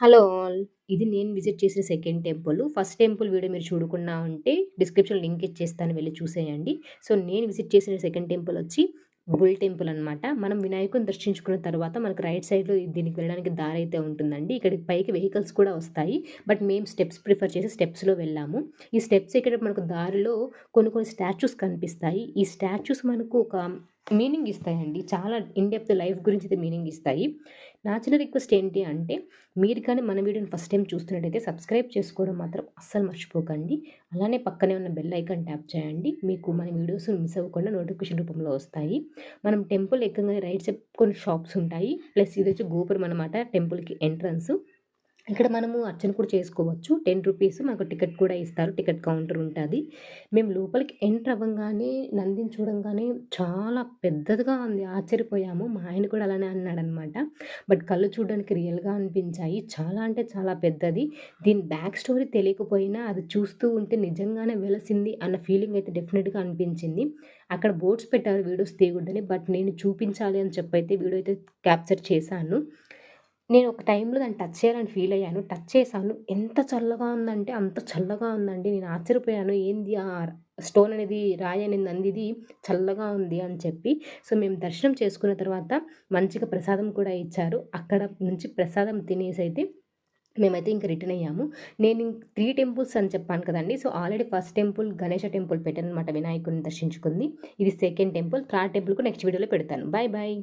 Hello all. ఇది నేను visit చేసిన second temple. First temple video మీరు చూడకుండా ఉంటే డిస్క్రిప్షన్ లింక్ ఇచ్చేస్తాను వెళ్ళి చూసేయండి. సో, నేను విజిట్ చేసిన సెకండ్ టెంపుల్ వచ్చి బుల్ టెంపుల్ అనమాట. మనం వినాయకుని దర్శించుకున్న తర్వాత మనకు రైట్ సైడ్‌లో దీనికి వెళ్ళడానికి దారి అయితే ఉంటుందండి. ఇక్కడికి పైకి వెహికల్స్ కూడా వస్తాయి. బట్ మేము స్టెప్స్ ప్రిఫర్ చేసి స్టెప్స్‌లో వెళ్ళాము. ఈ స్టెప్స్ ఇక్కడ మనకు దారిలో కొన్ని కొన్ని స్టాచ్యూస్ కనిపిస్తాయి. ఈ స్టాచ్యూస్ మనకు ఒక మీనింగ్ ఇస్తాయండి. చాలా ఇన్డెప్త్ లైఫ్ గురించి అయితే మీనింగ్ ఇస్తాయి. నా చిన్న రిక్వెస్ట్ ఏంటి అంటే మీరు కానీ మన వీడియోని ఫస్ట్ టైం చూస్తున్నట్టయితే సబ్స్క్రైబ్ చేసుకోవడం మాత్రం అస్సలు మర్చిపోకండి. అలానే పక్కనే ఉన్న బెల్ ఐకాన్ ట్యాప్ చేయండి. మీకు మన వీడియోస్ మిస్ అవ్వకుండా నోటిఫికేషన్ రూపంలో వస్తాయి. మనం టెంపుల్ ఎక్కగానే రైట్ సైడ్ కొన్ని షాప్స్ ఉంటాయి. ప్లస్ ఇది వచ్చి గోపురం అనమాట టెంపుల్‌కి ఎంట్రన్స్. ఇక్కడ మనము అర్చన కూడా చేసుకోవచ్చు. టెన్ రూపీస్ మాకు టికెట్ కూడా ఇస్తారు. టికెట్ కౌంటర్ ఉంటుంది మేము లోపలికి ఎంటర్ అవ్వంగానే నందిని చూడంగానే చాలా పెద్దదిగా ఉంది. ఆశ్చర్యపోయాము. మా ఆయన కూడా అలానే అన్నాడనమాట. బట్ కళ్ళు చూడడానికి రియల్‌గా అనిపించాయి. చాలా అంటే చాలా పెద్దది. దీని బ్యాక్ స్టోరీ తెలియకపోయినా అది చూస్తూ ఉంటే నిజంగానే వెలసింది అన్న ఫీలింగ్ అయితే డెఫినెట్గా అనిపించింది. అక్కడ బోర్డ్స్ పెట్టారు వీడియోస్ తీయకూడదని. బట్ నేను చూపించాలి అని చెప్పైతే వీడియో అయితే క్యాప్చర్ చేశాను. నేను ఒక టైంలో దాన్ని టచ్ చేయాలని ఫీల్ అయ్యాను. టచ్ చేశాను. ఎంత చల్లగా ఉందంటే అంత చల్లగా ఉందండి. నేను ఆశ్చర్యపోయాను. ఏంది ఆ స్టోన్ అనేది రాయి అనేది అందిది చల్లగా ఉంది అని చెప్పి. సో, మేము దర్శనం చేసుకున్న తర్వాత మంచిగా ప్రసాదం కూడా ఇచ్చారు. అక్కడ నుంచి ప్రసాదం తినేసైతే మేమైతే ఇంక రిటర్న్ అయ్యాము. నేను త్రీ టెంపుల్స్ అని చెప్పాను కదండి so, already first temple Ganesha temple పెట్టాననమాట వినాయకుడిని దర్శించుకుంది. ఇది సెకండ్ టెంపుల్. థర్డ్ టెంపుల్కు నెక్స్ట్ వీడియోలో పెడతాను. Bye bye.